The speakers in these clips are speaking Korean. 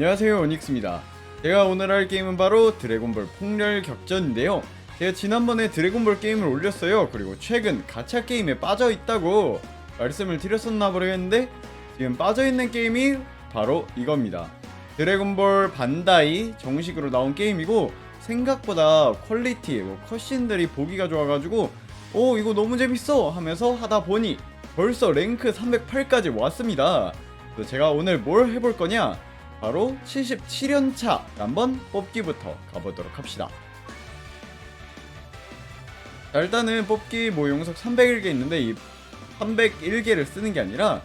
안녕하세요 오닉스입니다. 제가 오늘 할 게임은 바로 드래곤볼 폭렬 격전인데요. 제가 지난번에 드래곤볼 게임을 올렸어요. 그리고 최근 가챠 게임에 빠져있다고 말씀을 드렸었나 모르겠는데 지금 빠져있는 게임이 바로 이겁니다. 드래곤볼 반다이 정식으로 나온 게임이고 생각보다 퀄리티, 뭐 컷신들이 보기가 좋아가지고 오 이거 너무 재밌어 하면서 하다 보니 벌써 랭크 308까지 왔습니다. 제가 오늘 뭘 해볼 거냐 바로 77연차 한번 뽑기부터 가보도록 합시다. 자, 일단은 뽑기 뭐 용석 301개 있는데 이 301개를 쓰는 게 아니라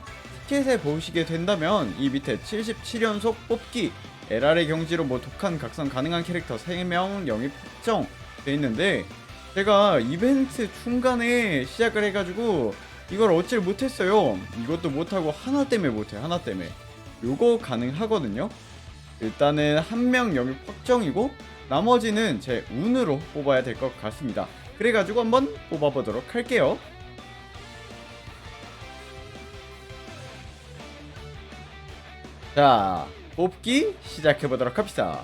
티켓에 보시게 된다면 이 밑에 77연속 뽑기 LR의 경지로 뭐 독한 각성 가능한 캐릭터 3명 영입 확정 돼 있는데 제가 이벤트 중간에 시작을 해가지고 이걸 얻질 못했어요. 이것도 못하고 하나 때문에 못해 하나 때문에. 요거 가능하거든요. 일단은 한 명 영입 확정이고 나머지는 제 운으로 뽑아야 될 것 같습니다. 그래가지고 한번 뽑아보도록 할게요. 자, 뽑기 시작해보도록 합시다.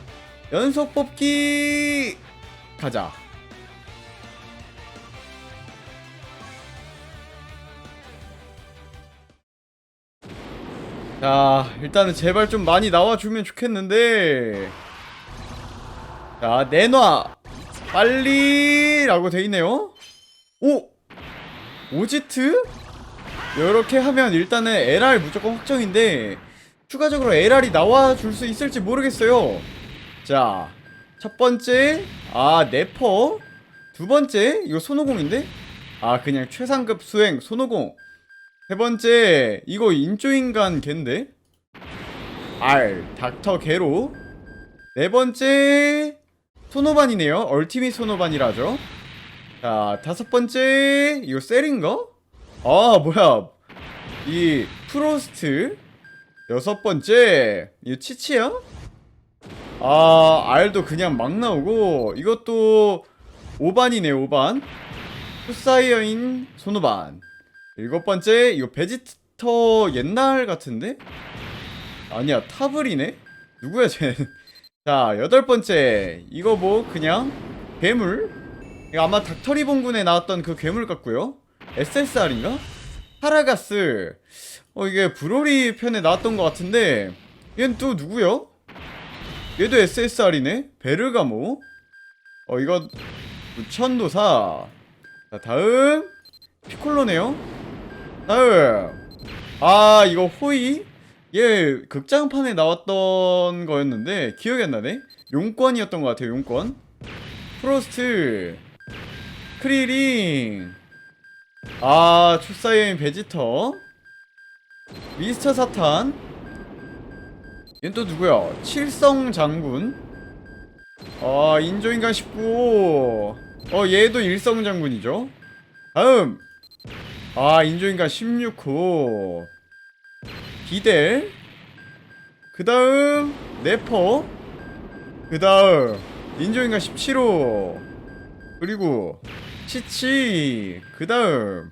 연속 뽑기 가자. 자, 일단은 제발 좀 많이 나와주면 좋겠는데. 자, 내놔! 빨리! 라고 돼 있네요. 오! 오지트? 이렇게 하면 일단은 LR 무조건 확정인데, 추가적으로 LR이 나와줄 수 있을지 모르겠어요. 자, 첫 번째, 아, 네퍼. 두 번째, 이거 손오공인데? 아, 그냥 최상급 수행, 손오공. 세 번째 이거 인조인간 갠데? R 닥터 개로. 네 번째 소노반이네요. 얼티밋 소노반이라죠. 자 다섯 번째 이거 셀인가? 아 뭐야. 이 프로스트. 여섯 번째 이거 치치야? 아 R도 그냥 막 나오고 이것도 5반이네 5반. 푸사이어인 소노반 일곱 번째 이거 베지터 옛날 같은데? 아니야 타블이네? 누구야 쟤? 자 여덟 번째 이거 뭐 그냥 괴물? 이거 아마 닥터리 봉군에 나왔던 그 괴물 같고요 SSR인가? 파라가스 어 이게 브로리 편에 나왔던 것 같은데 얘는 또 누구요? 얘도 SSR이네? 베르가모 어 이거 천도사 자 다음 피콜로네요 아 이거 호이? 얘 극장판에 나왔던 거였는데 기억이 안 나네? 용권이었던 것 같아요 용권. 프로스트. 크리링. 아 초사이인 베지터. 미스터 사탄. 얘는 또 누구야? 칠성 장군. 아 인조인간 19어 얘도 일성 장군이죠? 다음 아 인조인간 16호. 비델 그 다음 네퍼 그 다음 인조인간 17호. 그리고 치치. 그 다음.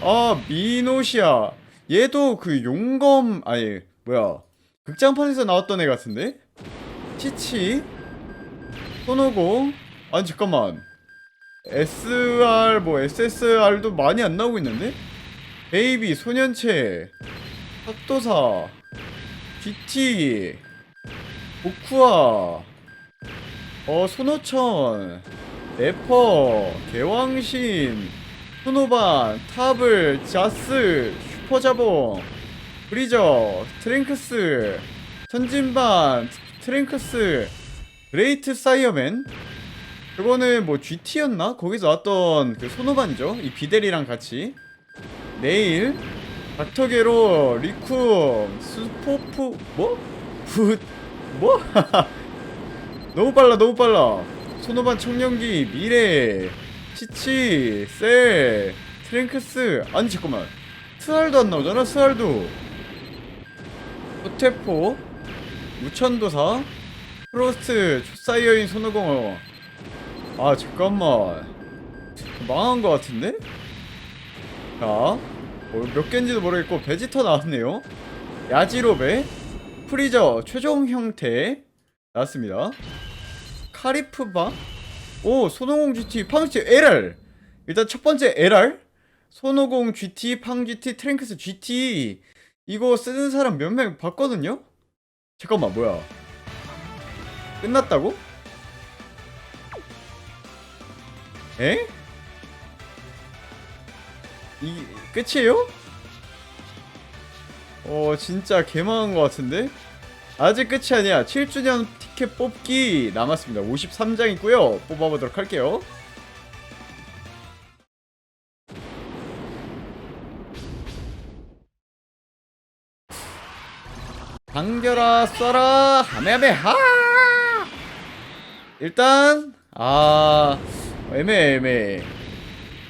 아 미노시아. 얘도 그 용검 아니 뭐야. 극장판에서 나왔던 애 같은데? 치치. 손오고 아니 잠깐만 SR 뭐 SSR도 많이 안 나오고 있는데? 베이비 소년체 핫도사 GT 오쿠아 어 손오천 네퍼 개왕신 소노반 타블 자스 슈퍼자봉 브리저 트랭크스 천진반 트랭크스 그레이트 사이어맨 그거는 뭐 GT였나? 거기서 나왔던 그 소노반이죠. 이 비델이랑 같이. 내일 닥터게로 리쿰 스포프 뭐? 굿 뭐? 너무 빨라 너무 빨라. 소노반 청년기 미래 치치 셀 트랭크스 아니 잠깐만 스알도 안 나오잖아 스알도 호테포 무천도사 프로스트 초사이어인 손오공어 아 잠깐만 망한 것 같은데? 자, 뭐몇 개인지도 모르겠고 베지터 나왔네요. 야지로베, 프리저 최종 형태 나왔습니다. 카리프바 오 손오공 GT 팡 GT LR 일단 첫 번째 LR 손오공 GT 팡 GT 트랭크스 GT 이거 쓰는 사람 몇 명 봤거든요? 잠깐만 뭐야 끝났다고? 에? 이 끝이에요? 어 진짜 개망한 것 같은데? 아직 끝이 아니야 7주년 티켓 뽑기 남았습니다 53장 있고요 뽑아보도록 할게요 당겨라 쏴라 하메하메 하 일단 아 애매해 애매해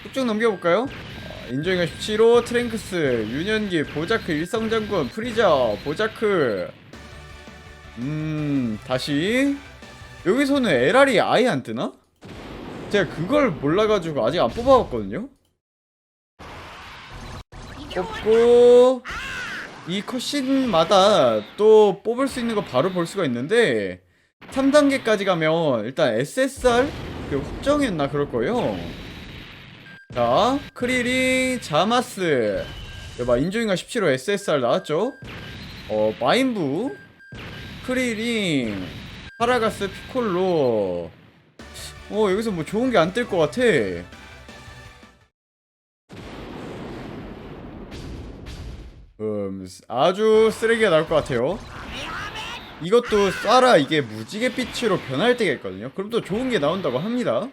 쭉쭉 넘겨볼까요? 어, 인조인간 17호 트랭크스 유년기 보자크 일성장군 프리저 보자크 음 다시 여기서는 LR이 아예 안 뜨나? 제가 그걸 몰라가지고 아직 안 뽑아봤거든요 뽑고 이 컷신마다 또 뽑을 수 있는 거 바로 볼 수가 있는데 3단계까지 가면 일단 SSR 그 확정했나 그럴 거예요. 자, 크리리, 자마스, 여봐 인조인간 17호 SSR 나왔죠? 어, 마인부, 크리링, 파라가스, 피콜로. 어, 여기서 뭐 좋은 게 안 뜰 것 같아. 음, 아주 쓰레기가 나올 것 같아요. 이것도 쏴라 이게 무지개 빛으로 변할 때가 있거든요. 그럼 또 좋은 게 나온다고 합니다.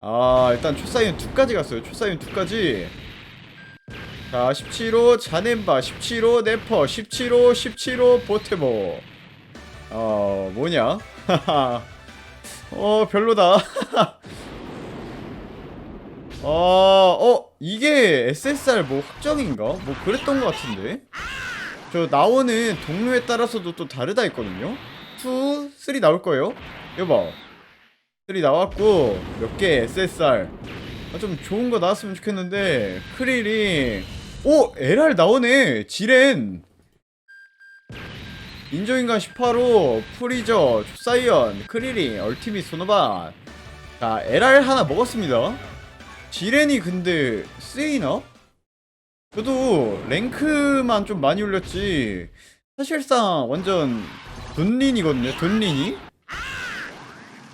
아, 일단 초사이언 2까지 갔어요. 초사이언 2까지. 자, 17호 자넨바, 17호 네퍼, 17호, 17호 보테모. 어, 뭐냐? 어, 별로다. 어, 어, 이게 SSR 뭐 확정인가? 뭐 그랬던 것 같은데? 저 나오는 동료에 따라서도 또 다르다 했거든요? 2, 3 나올 거예요? 여봐. 3 나왔고, 몇 개 SSR. 아, 좀 좋은 거 나왔으면 좋겠는데, 크릴이, 오! LR 나오네! 지렌! 인조인간 18호, 프리저, 초사이언, 크릴이, 얼티밋 소노반. 자, LR 하나 먹었습니다. 지렌이 근데 쓰이나? 저도 랭크만 좀 많이 올렸지 사실상 완전 돈린이거든요 돈린이.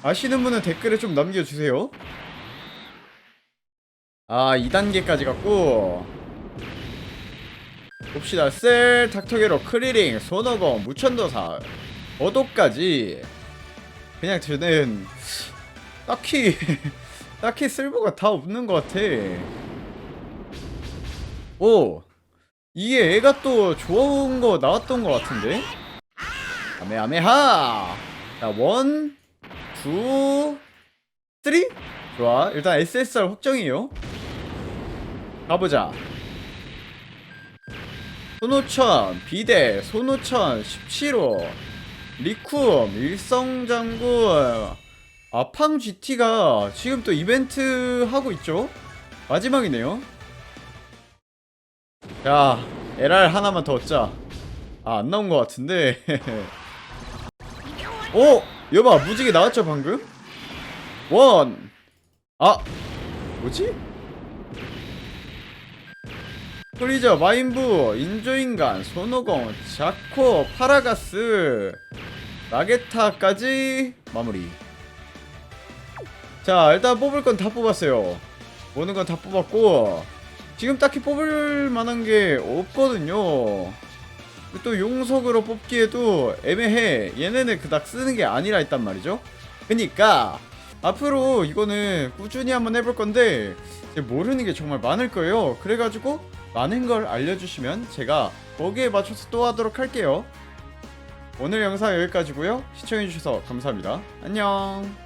아시는 분은 댓글에 좀 남겨주세요. 아 2단계까지 갔고 봅시다. 셀, 닥터게로, 크리링, 손오공, 무천도사 어도까지. 그냥 저는 딱히 딱히 쓸모가 다 없는 것 같아. 오, 이게 애가 또 좋은 거 나왔던 것 같은데? 아메아메하! 자, 원, 투, 쓰리? 좋아. 일단 SSR 확정이에요. 가보자. 손오천, 비대, 손오천, 17호, 리쿰, 일성장군, 아팡 GT가 지금 또 이벤트 하고 있죠? 마지막이네요. 야, LR 하나만 더 얻자. 아, 안 나온 것 같은데. 오! 여봐, 무지개 나왔죠, 방금? 원! 아! 뭐지? 프리저, 마인부, 인조인간, 손오공, 자코, 파라가스, 라게타까지 마무리. 자 일단 뽑을 건 다 뽑았어요 오는 건 다 뽑았고 지금 딱히 뽑을 만한 게 없거든요. 또 용석으로 뽑기에도 애매해. 얘네는 그닥 쓰는 게 아니라 했단 말이죠. 그니까 앞으로 이거는 꾸준히 한번 해볼 건데 모르는 게 정말 많을 거예요. 그래가지고 많은 걸 알려주시면 제가 거기에 맞춰서 또 하도록 할게요. 오늘 영상 여기까지고요. 시청해주셔서 감사합니다. 안녕